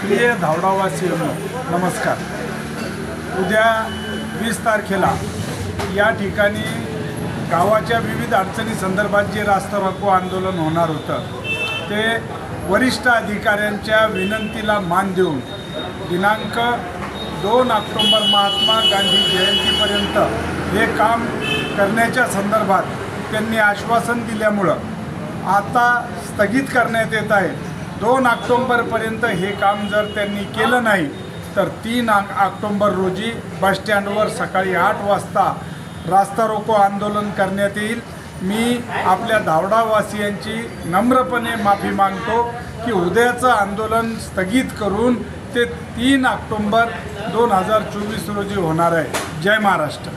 प्रिय धावडावासीयांनो नमस्कार. उद्या वीस तारखेला या ठिकाणी गावाच्या विविध अडचणी संदर्भात जे रास्ता रोको आंदोलन होणार होतं ते वरिष्ठ अधिकाऱ्यांच्या विनंतीला मान देऊन दिनांक दोन ऑक्टोंबर महात्मा गांधी जयंतीपर्यंत हे काम करण्याच्या संदर्भात त्यांनी आश्वासन दिल्यामुळं आता स्थगित करण्यात येत आहे. दोन ऑक्टोंबरपर्यंत हे काम जर त्यांनी केलं नाही तर तीन ऑक्टोंबर रोजी बसस्टँडवर सकाळी आठ वाजता रास्ता रोको आंदोलन करण्यात येईल. मी आपल्या धावडावासियांची नम्रपणे माफी मागतो की उद्याचं आंदोलन स्थगित करून ते तीन ऑक्टोंबर दोन हजार चोवीस रोजी होणार आहे. जय महाराष्ट्र.